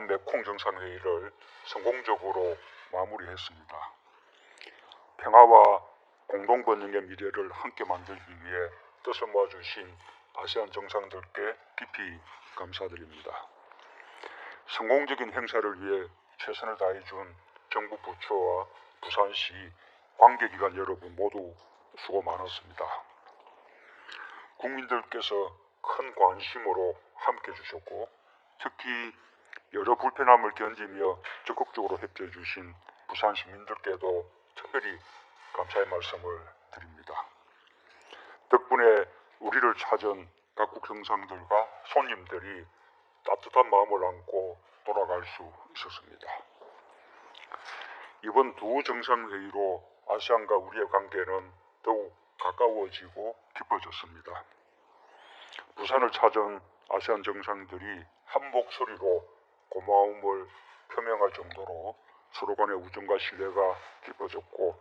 한메콩 정상회의를 성공적으로 마무리했습니다. 평화와 공동번영의 미래를 함께 만들기 위해 뜻을 모아주신 아세안 정상들께 깊이 감사드립니다. 성공적인 행사를 위해 최선을 다해준 정부 부처와 부산시 관계기관 여러분 모두 수고 많았습니다. 국민들께서 큰 관심으로 함께 해주셨고 특히 여러 불편함을 견디며 적극적으로 협조해 주신 부산 시민들께도 특별히 감사의 말씀을 드립니다. 덕분에 우리를 찾은 각국 정상들과 손님들이 따뜻한 마음을 안고 돌아갈 수 있었습니다. 이번 두 정상회의로 아시안과 우리의 관계는 더욱 가까워지고 깊어졌습니다. 부산을 찾은 아시안 정상들이 한 목소리로 고마움을 표명할 정도로 서로 간의 우정과 신뢰가 깊어졌고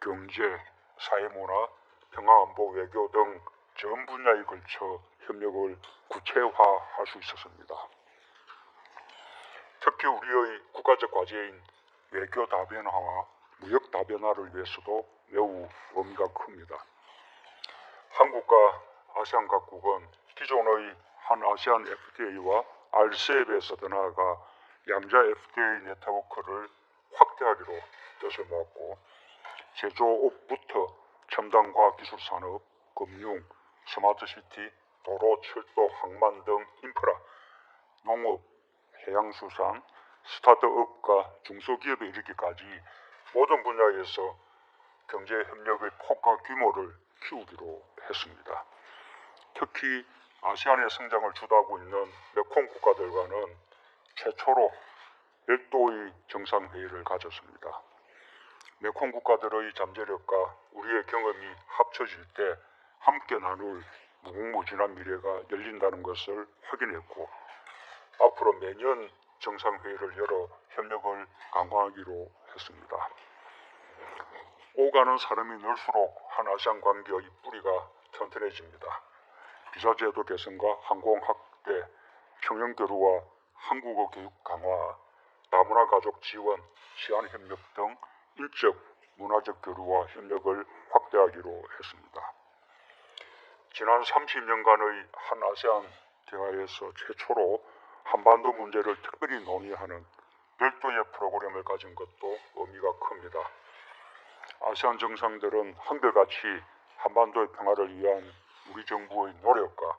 경제, 사회문화, 평화안보, 외교 등 전 분야에 걸쳐 협력을 구체화할 수 있었습니다. 특히 우리의 국가적 과제인 외교 다변화와 무역 다변화를 위해서도 매우 의미가 큽니다. 한국과 아세안 각국은 기존의 한 아세안 FTA와 RCEP에서 더 나아가 양자 FTA 네트워크를 확대하기로 뜻을 모았고 제조업부터 첨단 과학기술 산업, 금융, 스마트시티, 도로, 철도, 항만 등 인프라, 농업, 해양수산, 스타트업과 중소기업에 이르기까지 모든 분야에서 경제 협력의 폭과 규모를 키우기로 했습니다. 특히 아시안의 성장을 주도하고 있는 메콩 국가들과는 최초로 별도의 정상회의를 가졌습니다. 메콩 국가들의 잠재력과 우리의 경험이 합쳐질 때 함께 나눌 무궁무진한 미래가 열린다는 것을 확인했고 앞으로 매년 정상회의를 열어 협력을 강화하기로 했습니다. 오가는 사람이 늘수록 한 아시안 관계의 뿌리가 튼튼해집니다. 비자제도 개선과 항공학대, 평형교류와 한국어 교육 강화, 다문화 가족 지원, 시안협력 등 인적, 문화적 교류와 협력을 확대하기로 했습니다. 지난 30년간의 한 아세안 대화에서 최초로 한반도 문제를 특별히 논의하는 별도의 프로그램을 가진 것도 의미가 큽니다. 아세안 정상들은 한결같이 한반도의 평화를 위한 우리 정부의 노력과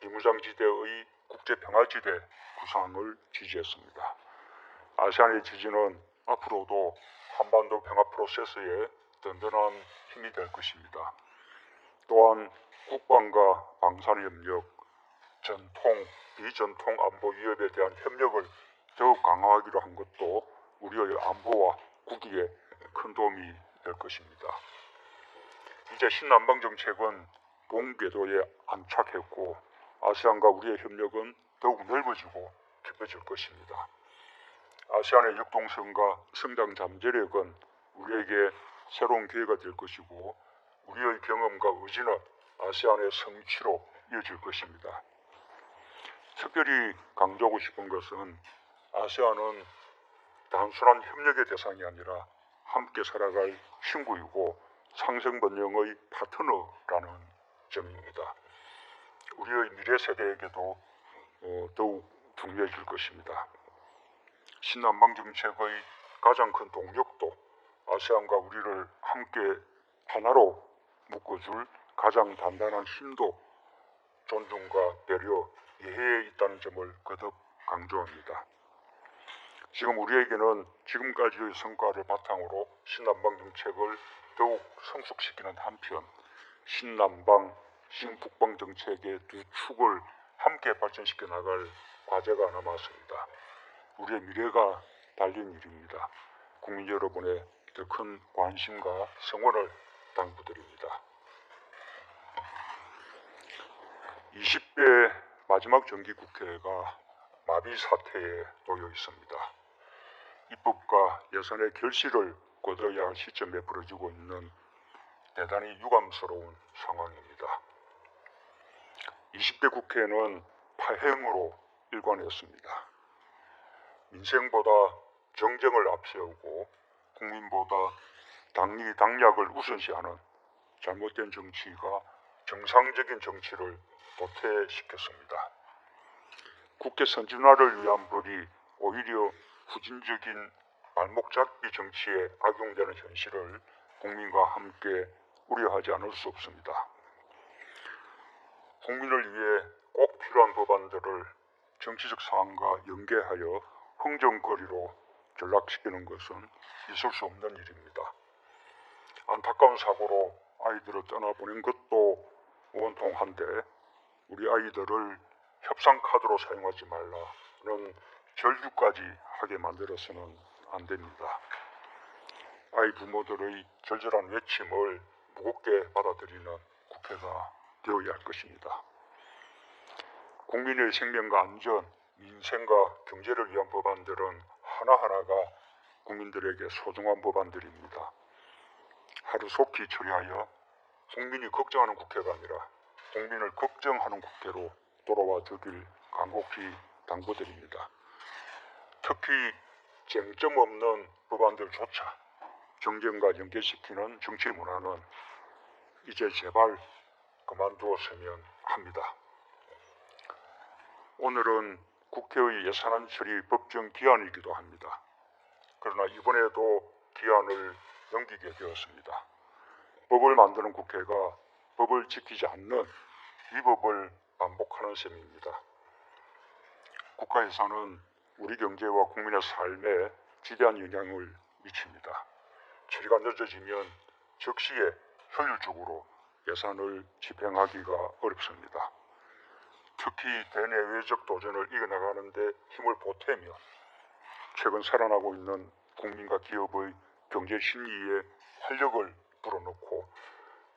비무장지대의 국제평화지대 구상을 지지했습니다. 아세안의 지지는 앞으로도 한반도 평화 프로세스에 든든한 힘이 될 것입니다. 또한 국방과 방산협력, 전통, 비전통 안보 위협에 대한 협력을 더욱 강화하기로 한 것도 우리의 안보와 국익에 큰 도움이 될 것입니다. 이제 신남방 정책은 동궤도에 안착했고 아세안과 우리의 협력은 더욱 넓어지고 깊어질 것입니다. 아세안의 역동성과 성장 잠재력은 우리에게 새로운 기회가 될 것이고 우리의 경험과 의지는 아세안의 성취로 이어질 것입니다. 특별히 강조하고 싶은 것은 아세안은 단순한 협력의 대상이 아니라 함께 살아갈 친구이고 상생 번영의 파트너라는 점입니다. 우리의 미래 세대에게도 어, 더욱 중요해질 것입니다. 신남방 정책의 가장 큰 동력도 아세안과 우리를 함께 하나로 묶어줄 가장 단단한 힘도 존중과 배려, 이해에 있다는 점을 거듭 강조합니다. 지금 우리에게는 지금까지의 성과를 바탕으로 신남방 정책을 더욱 성숙시키는 한편 신남방, 신북방 정책의 두 축을 함께 발전시켜 나갈 과제가 남았습니다. 우리의 미래가 달린 일입니다. 국민 여러분의 더 큰 관심과 성원을 당부드립니다. 20대 마지막 정기국회가 마비 사태에 놓여 있습니다. 입법과 예산의 결실을 거둬야 할 시점에 벌어지고 있는 대단히 유감스러운 상황입니다. 20대 국회는 파행으로 일관했습니다. 민생보다 정쟁을 앞세우고 국민보다 당리 당략을 우선시하는 잘못된 정치가 정상적인 정치를 도태시켰습니다. 국회 선진화를 위한 벌이 오히려 후진적인 발목 잡기 정치에 악용되는 현실을 국민과 함께 우려하지 않을 수 없습니다. 국민을 위해 꼭 필요한 법안들을 정치적 상황과 연계하여 흥정거리로 전락시키는 것은 있을 수 없는 일입니다. 안타까운 사고로 아이들을 떠나보낸 것도 원통한데 우리 아이들을 협상 카드로 사용하지 말라는 절규까지 하게 만들어서는 안 됩니다. 아이 부모들의 절절한 외침을 무겁게 받아들이는 국회가 되어야 할 것입니다. 국민의 생명과 안전, 민생과 경제를 위한 법안들은 하나하나가 국민들에게 소중한 법안들입니다. 하루속히 처리하여 국민이 걱정하는 국회가 아니라 국민을 걱정하는 국회로 돌아와 주길 간곡히 당부드립니다. 특히 쟁점 없는 법안들조차 정쟁과 연계시키는 정치 문화는 이제 제발 그만두었으면 합니다. 오늘은 국회의 예산안 처리 법정 기한이기도 합니다. 그러나 이번에도 기한을 넘기게 되었습니다. 법을 만드는 국회가 법을 지키지 않는 위법을 반복하는 셈입니다. 국가 예산은 우리 경제와 국민의 삶에 지대한 영향을 미칩니다. 처리가 늦어지면 적시에 효율적으로 예산을 집행하기가 어렵습니다. 특히 대내외적 도전을 이겨나가는데 힘을 보태며 최근 살아나고 있는 국민과 기업의 경제 심리에 활력을 불어넣고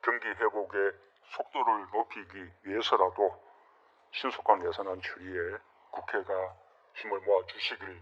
경기 회복의 속도를 높이기 위해서라도 신속한 예산안 처리에 국회가 힘을 모아 주시길